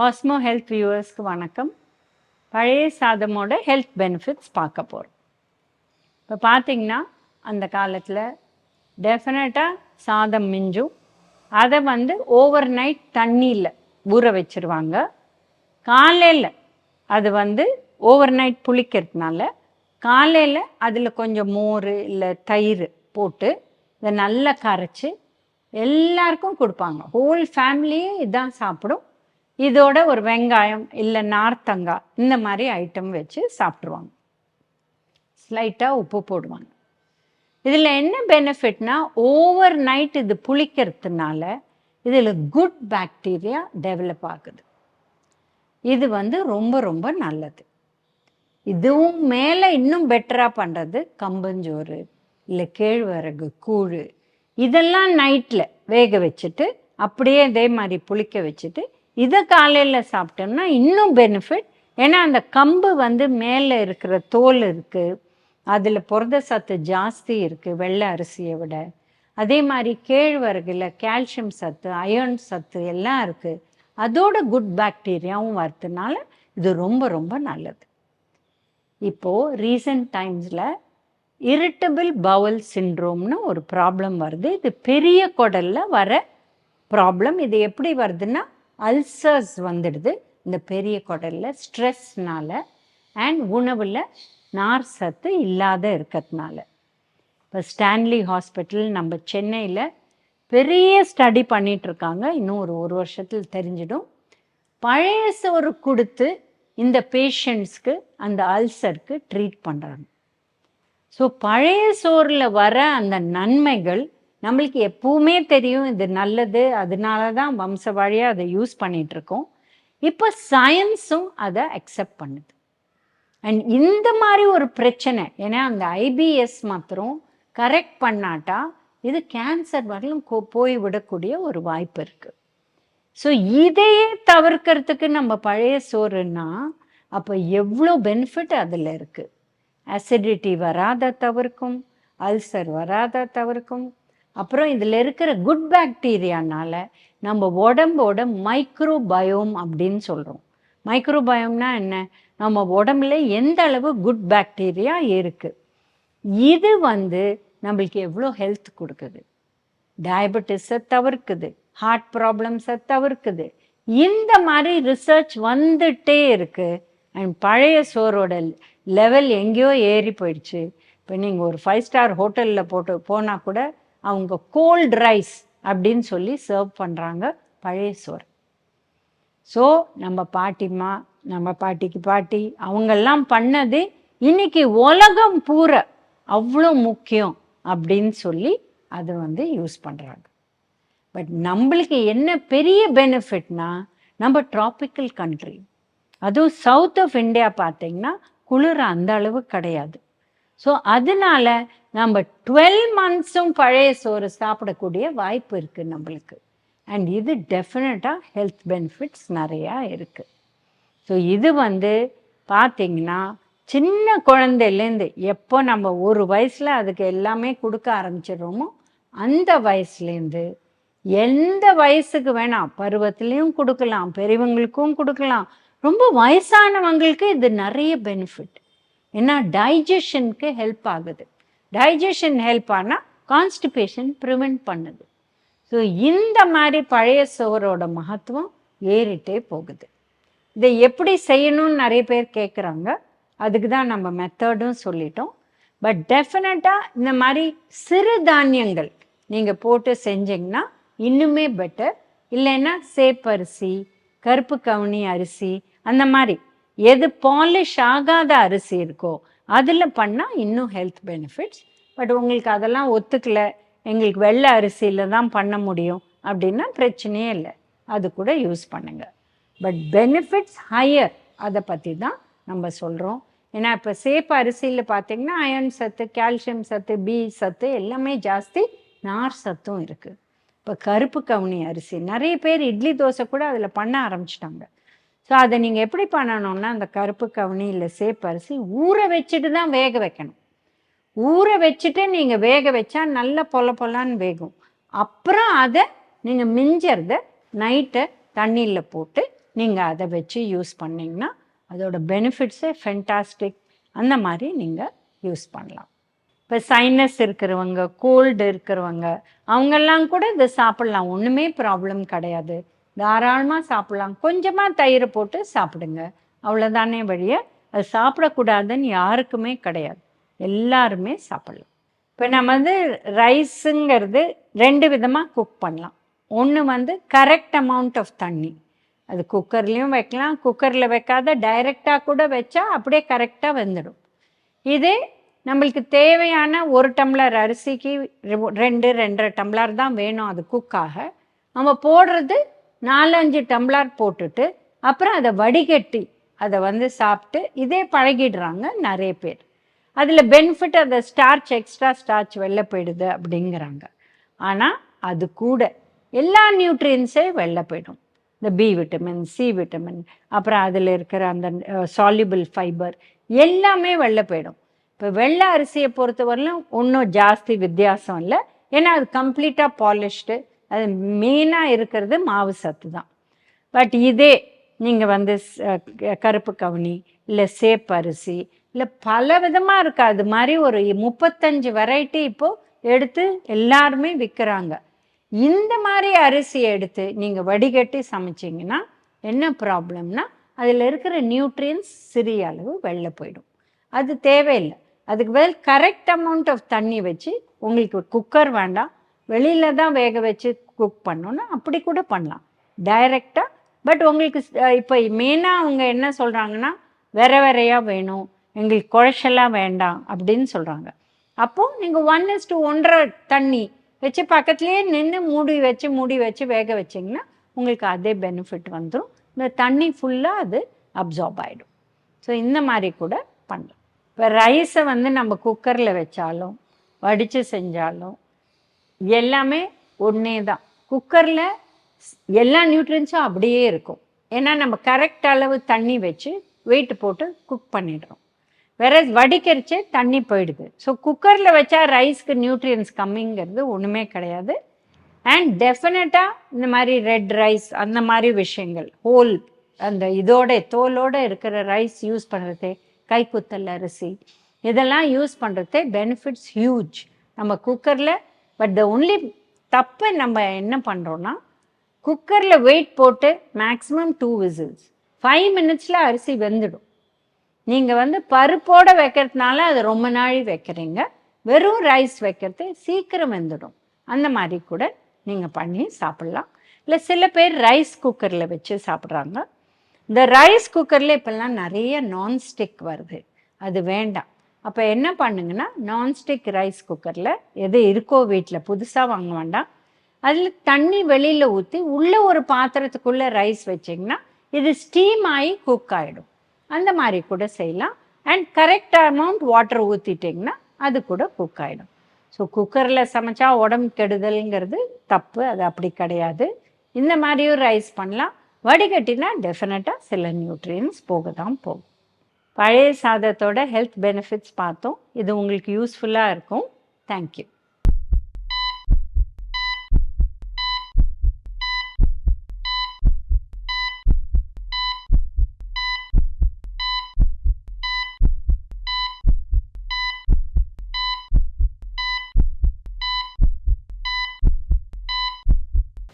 Cosmo health வியூவர்ஸ்க்கு வணக்கம். பழைய சாதமோட health benefits பார்க்க போகிறோம் இப்போ பார்த்தீங்கன்னா அந்த காலத்தில் டெஃபினட்டாக சாதம் மிஞ்சும். அதை வந்து ஓவர் நைட் தண்ணியில் ஊற வச்சிருவாங்க. காலையில் அது வந்து ஓவர் நைட் புளிக்கிறதுனால காலையில் அதில் கொஞ்சம் மோர் இல்லை தயிர் போட்டு இதை நல்லா கரைச்சி எல்லாருக்கும் கொடுப்பாங்க. ஹோல் ஃபேமிலியே இதான் சாப்பிடும். இதோட ஒரு வெங்காயம் இல்லை நார்த்தங்காய் இந்த மாதிரி ஐட்டம் வச்சு சாப்பிட்ருவாங்க ஸ்லைட்டாக உப்பு போடுவாங்க. இதில் என்ன பெனிஃபிட்னா ஓவர் நைட் இது புளிக்கிறதுனால இதில் குட் பாக்டீரியா டெவலப் ஆகுது. இது வந்து ரொம்ப ரொம்ப நல்லது. இதுவும் மேலே இன்னும் பெட்டராக பண்ணுறது கம்பஞ்சோறு இல்லை கேழ்வரகு கூழ். இதெல்லாம் நைட்டில் வேக வச்சுட்டு அப்படியே இதே மாதிரி புளிக்க வச்சுட்டு இதை காலையில் சாப்பிட்டோம்னா இன்னும் பெனிஃபிட் ஏன்னா அந்த கம்பு வந்து மேலே இருக்கிற தோல் இருக்குது அதில் புரத சத்து ஜாஸ்தி இருக்குது வெள்ளை அரிசியை விட. அதே மாதிரி கேழ்வரகுல கால்சியம் சத்து அயர்ன் சத்து எல்லாம் இருக்குது அதோட குட் பாக்டீரியாவும் வரதுனால இது ரொம்ப ரொம்ப நல்லது. இப்போது ரீசன்ட் டைம்ஸில் இரிட்டபிள் பவல் சிண்ட்ரோம்னு ஒரு ப்ராப்ளம் வருது. இது பெரிய குடலில் வர ப்ராப்ளம் இது எப்படி வருதுன்னா அல்சர்ஸ் வந்துடுது. இந்த பெரிய குடலில் ஸ்ட்ரெஸ்னால அண்ட் உணவில் நார் சத்து இல்லாத இருக்கிறதுனால. இப்போ ஸ்டான்லி ஹாஸ்பிட்டல் நம்ம சென்னையில் பெரிய ஸ்டடி பண்ணிகிட்ருக்காங்க இன்னும் ஒரு ஒரு வருஷத்தில் தெரிஞ்சிடும். பழைய சோறு கொடுத்து இந்த பேஷண்ட்ஸ்க்கு அந்த அல்சருக்கு ட்ரீட் பண்ணுறாங்க ஸோ பழைய சோறில் வர அந்த நன்மைகள் நம்மளுக்கு எப்பவுமே தெரியும் இது நல்லது அதனால தான் வம்ச வழியாக அதை யூஸ் பண்ணிகிட்ருக்கோம் இப்போ சயின்ஸும் அதை அக்செப்ட் பண்ணுது. அண்ட் இந்த மாதிரி ஒரு பிரச்சனை ஏன்னா அந்த ஐபிஎஸ் மாத்திரம் கரெக்ட் பண்ணாட்டா இது கேன்சர் வரலும் போய் விடக்கூடிய ஒரு வாய்ப்பு இருக்குது ஸோ இதையே தவிர்க்கிறதுக்கு நம்ம பழைய சோறுன்னா அப்போ எவ்வளோ பெனிஃபிட் அதில் இருக்குது அசிடிட்டி வராத தவிர்க்கும் அல்சர் வராத தவிர்க்கும் அப்புறம் இதில் இருக்கிற குட் பாக்டீரியானால நம்ம உடம்போட மைக்ரோபயோம் அப்படின்னு சொல்கிறோம் மைக்ரோபயோம்னா என்ன? நம்ம உடம்புல எந்த அளவு குட் பாக்டீரியா இருக்குது இது வந்து நம்மளுக்கு எவ்வளோ ஹெல்த் கொடுக்குது? டயபெட்டிஸை தவிர்க்குது ஹார்ட் ப்ராப்ளம்ஸை தவிர்க்குது. இந்த மாதிரி ரிசர்ச் வந்துட்டே இருக்குது அண்ட் பழைய சோறோட லெவல் எங்கேயோ ஏறி போயிடுச்சு. இப்போ நீங்கள் ஒரு ஃபைவ் ஸ்டார் ஹோட்டலில் போட்டு போனால் கூட அவங்க கோல்ட் ரைஸ் அப்படின்னு சொல்லி சர்வ் பண்ணுறாங்க பழைய சோறு. ஸோ நம்ம பாட்டிம்மா நம்ம பாட்டிக்கு பாட்டி அவங்கெல்லாம் பண்ணது இன்னைக்கு உலகம் பூரா அவ்வளோ முக்கியம் அப்படின்னு சொல்லி அதை வந்து யூஸ் பண்ணுறாங்க பட் நம்மளுக்கு என்ன பெரிய பெனிஃபிட்னா நம்ம ட்ராபிக்கல் கண்ட்ரி அதுவும் சவுத் ஆஃப் இந்தியா பார்த்தீங்கன்னா குளிர் அந்த அளவு கிடையாது. ஸோ அதனால நம்ம டுவெல் மந்த்ஸும் பழைய சோறு சாப்பிடக்கூடிய வாய்ப்பு இருக்குது நம்மளுக்கு. அண்ட் இது டெஃபினட்டாக ஹெல்த் பெனிஃபிட்ஸ் நிறையா இருக்குது ஸோ இது வந்து பார்த்திங்கன்னா சின்ன குழந்தையிலேருந்து எப்போ நம்ம ஒரு வயசில் அதுக்கு எல்லாமே கொடுக்க ஆரம்பிச்சிடுறோமோ அந்த வயசுலேருந்து எந்த வயசுக்கு வேணாம் பருவத்துலேயும் கொடுக்கலாம் பெரியவங்களுக்கும் கொடுக்கலாம் ரொம்ப வயசானவங்களுக்கு இது நிறைய பெனிஃபிட் ஏன்னா டைஜஷனுக்கு ஹெல்ப் ஆகுது. டைஜஷன் ஹெல்ப் ஆனால் கான்ஸ்டிபேஷன் ப்ரிவெண்ட் பண்ணுது. ஸோ இந்த மாதிரி பழைய சோரோட மகத்துவம் ஏறிட்டே போகுது. இதை எப்படி செய்யணும்னு நிறைய பேர் கேட்குறாங்க அதுக்கு தான் நம்ம மெத்தடும் சொல்லிட்டோம். பட் டெஃபினட்டாக இந்த மாதிரி சிறு தானியங்கள் நீங்கள் போட்டு செஞ்சிங்கன்னா இன்னுமே பெட்டர் இல்லைன்னா சேப்பரிசி கருப்பு கவுனி அரிசி அந்த மாதிரி எது பாலிஷ் ஆகாத அரிசி இருக்கோ அதில் பண்ணால் இன்னும் ஹெல்த் பெனிஃபிட்ஸ் பட் உங்களுக்கு அதெல்லாம் ஒத்துக்கலை எங்களுக்கு வெள்ளை அரிசியில் தான் பண்ண முடியும் அப்படின்னா பிரச்சனையே இல்லை. அது கூட யூஸ் பண்ணுங்கள் பட் பெனிஃபிட்ஸ் ஹையர் அதை பற்றி தான் நம்ம சொல்கிறோம் ஏன்னா இப்போ சேப்பு அரிசியில் பார்த்தீங்கன்னா அயன் சத்து கால்சியம் சத்து பி சத்து எல்லாமே ஜாஸ்தி நார் சத்தும் இருக்குது இப்போ கருப்பு கவுனி அரிசி நிறைய பேர் இட்லி தோசை கூட அதில் பண்ண ஆரம்பிச்சிட்டாங்க. ஸோ அதை நீங்கள் எப்படி பண்ணணும்னா அந்த கருப்பு கவுனி இல்லை ஊற வச்சுட்டு தான் வேக வைக்கணும். ஊற வச்சுட்டு நீங்கள் வேக வச்சா நல்ல பொல பொலான்னு வேகும். அப்புறம் அதை நீங்கள் மிஞ்சறத நைட்டை தண்ணியில் போட்டு நீங்கள் அதை வச்சு யூஸ் பண்ணிங்கன்னா அதோட பெனிஃபிட்ஸே ஃபென்டாஸ்டிக் அந்த மாதிரி நீங்கள் யூஸ் பண்ணலாம். இப்போ சைனஸ் இருக்கிறவங்க கோல்டு இருக்கிறவங்க அவங்கெல்லாம் கூட இதை சாப்பிட்லாம். ஒன்றுமே ப்ராப்ளம் கிடையாது. தாராளமாக சாப்பிட்லாம். கொஞ்சமாக தயிர் போட்டு சாப்பிடுங்க. அவ்வளோதானே வழிய? அது சாப்பிடக்கூடாதுன்னு யாருக்குமே கிடையாது. எல்லாருமே சாப்பிட்லாம். இப்போ நம்ம வந்து ரைஸுங்கிறது ரெண்டு விதமாக குக் பண்ணலாம். ஒன்று வந்து கரெக்ட் அமௌண்ட் ஆஃப் தண்ணி. அது குக்கர்லேயும் வைக்கலாம். குக்கரில் வைக்காத டைரெக்டாக கூட வச்சா அப்படியே கரெக்டாக வந்துடும் இதே நம்மளுக்கு தேவையான ஒரு டம்ளர் அரிசிக்கு ரெண்டு ரெண்டரை டம்ளர் தான் வேணும் அது குக்காக நம்ம போடுறது நாலஞ்சு டம்ளர் போட்டுட்டு அப்புறம் அதை வடிகட்டி அதை வந்து சாப்பிட்டு இதே பழகிடுறாங்க நிறைய பேர். அதில் பெனிஃபிட் அந்த ஸ்டார்ச் எக்ஸ்ட்ரா ஸ்டார்ச் வெளில போயிடுது அப்படிங்கிறாங்க. ஆனால் அது கூட எல்லா நியூட்ரியன்ஸே வெளில போயிடும். இந்த பி விட்டமின் சி விட்டமின் அப்புறம் அதில் இருக்கிற அந்த சால்யூபிள் ஃபைபர் எல்லாமே வெளில போயிடும். இப்போ வெள்ளை அரிசியை பொறுத்தவரையிலும் ஒன்றும் ஜாஸ்தி வித்தியாசம் இல்லை. ஏன்னா அது கம்ப்ளீட்டாக பாலிஷ்டு அது மெயினாக இருக்கிறது மாவு சத்து தான் பட் இதே நீங்கள் வந்து கருப்பு கவுனி இல்லை சேப்பரிசி இல்லை பல விதமாக இருக்குது அது மாதிரி ஒரு முப்பத்தஞ்சு வெரைட்டி இப்போது எடுத்து எல்லாருமே விற்கிறாங்க இந்த மாதிரி அரிசியை எடுத்து நீங்கள் வடிகட்டி சமைச்சிங்கன்னா என்ன ப்ராப்ளம்னா அதில் இருக்கிற நியூட்ரியன்ஸ் சிறிய அளவு வெளில போயிடும். அது தேவையில்லை. அதுக்கு பதில் கரெக்ட் அமௌண்ட் ஆஃப் தண்ணி வச்சு உங்களுக்கு குக்கர் வேண்டாம். வெளியில் தான் வேக வச்சு குக் பண்ணோன்னா அப்படி கூட பண்ணலாம். டைரெக்டாக பட் உங்களுக்கு இப்போ மெயினாக அவங்க என்ன சொல்கிறாங்கன்னா வேற வேறையாக வேணும் எங்களுக்கு குழச்செல்லாம் வேண்டாம் அப்படின்னு சொல்கிறாங்க அப்போது நீங்கள் ஒன் இஸ் டூ ஒன்றரை தண்ணி வச்சு பக்கத்துலேயே நின்று மூடி வச்சு மூடி வச்சு வேக வச்சிங்கன்னா உங்களுக்கு அதே பெனிஃபிட் வந்துடும் இந்த தண்ணி ஃபுல்லாக அது அப்சார்ப் ஆகிடும் ஸோ இந்த மாதிரி கூட பண்ணலாம். இப்போ ரைஸை வந்து நம்ம குக்கரில் வச்சாலும் வடித்து செஞ்சாலும் எல்லாமே ஒன்றே தான். குக்கரில் எல்லா நியூட்ரியன்ஸும் அப்படியே இருக்கும். ஏன்னா நம்ம கரெக்ட் அளவு தண்ணி வச்சு வெயிட் போட்டு குக் பண்ணிடுறோம். வேற வடிக்கரிச்சே தண்ணி போயிடுது. ஸோ குக்கரில் வச்சா ரைஸ்க்கு நியூட்ரியன்ஸ் கம்மிங்கிறது ஒன்றுமே கிடையாது. அண்ட் டெஃபினட்டாக இந்த மாதிரி ரெட் ரைஸ் அந்த மாதிரி விஷயங்கள் ஹோல் அந்த இதோட தோலோடு இருக்கிற ரைஸ் யூஸ் பண்ணுறது கைக்குத்தல் அரிசி இதெல்லாம் யூஸ் பண்ணுறதே பெனிஃபிட்ஸ் ஹியூஜ் நம்ம குக்கரில் பட் த ஒன்லி தப்பு நம்ம என்ன பண்ணுறோன்னா குக்கரில் வெயிட் போட்டு மேக்ஸிமம் டூ விசில்ஸ் ஃபைவ் மினிட்ஸில் அரிசி வெந்துடும். நீங்கள் வந்து பருப்போடு வைக்கிறதுனால அது ரொம்ப நாள் வைக்கிறீங்க. வெறும் ரைஸ் வைக்கிறது சீக்கிரம் வெந்துடும். அந்த மாதிரி கூட நீங்கள் பண்ணி சாப்பிட்லாம். இல்லை சில பேர் ரைஸ் குக்கரில் வச்சு சாப்பிட்றாங்க. இந்த ரைஸ் குக்கரில் இப்போல்லாம் நிறைய நான்ஸ்டிக் வருது. அது வேண்டாம். அப்போ என்ன பண்ணுங்கன்னா நான்ஸ்டிக் ரைஸ் குக்கரில் எது இருக்கோ வீட்டில் புதுசாக வாங்க வேண்டாம். அதில் தண்ணி வெளியில் ஊற்றி உள்ளே ஒரு பாத்திரத்துக்குள்ளே ரைஸ் வச்சிங்கன்னா இது ஸ்டீம் ஆகி குக் ஆகிடும் அந்த மாதிரி கூட செய்யலாம். அண்ட் கரெக்ட் அமௌண்ட் வாட்டர் ஊற்றிட்டிங்கன்னா அது கூட குக் ஆகிடும் ஸோ குக்கரில் சமைச்சா உடம்பு கெடுதல்ங்கிறது தப்பு அது அப்படி கிடையாது. இந்த மாதிரியும் ரைஸ் பண்ணலாம். வடிகட்டினா டெஃபினட்டாக சில நியூட்ரியன்ஸ் போக தான் போகும். பழைய சாதத்தோட ஹெல்த் பெனிஃபிட்ஸ் பார்த்தோம். இது உங்களுக்கு யூஸ்ஃபுல்லாக இருக்கும். தேங்க்யூ